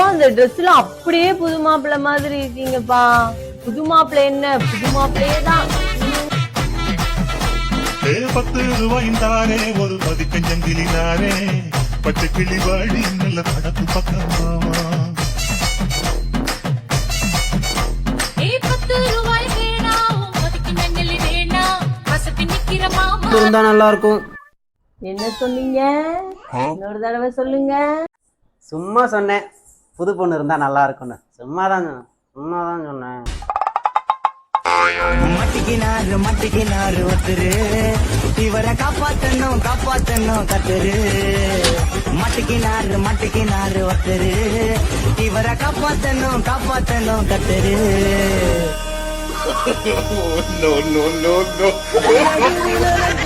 அப்பா அந்த ட்ரெஸ்ல அப்படியே புது மாப்பிள்ளை மாதிரி இருக்கீங்கப்பா. புது மாப்பிள்ளை என்ன? புது மாப்பிள்ளையே தான். பத்து ரூபாய்ந்தானே ஒரு மதிக்கஞ்சங்கிலினாரே பச்சை கிளி வாடி நல்ல படத்து இருந்தா நல்லா இருக்கும் என்ன சொன்னீங்க? இன்னொரு தடவை சொல்லுங்க. சும்மா சொன்னேன். புது பொண்ணு இருந்தா நல்லா இருக்கும்னு. சும்மா தான் சொன்னேன். சும்மா தான் சொன்னேன். மட்டிக்கினாரு மட்டிக்கினாரு ஒருத்தரு. இவரை காப்பாத்தணும் காப்பாத்தணும் கத்துரு. மட்டிக்கினாரு மட்டிக்கினாரு ஒருத்தரு. இவரை காப்பாத்தணும் காப்பாத்தணும் கத்துரு. No, no, no, no.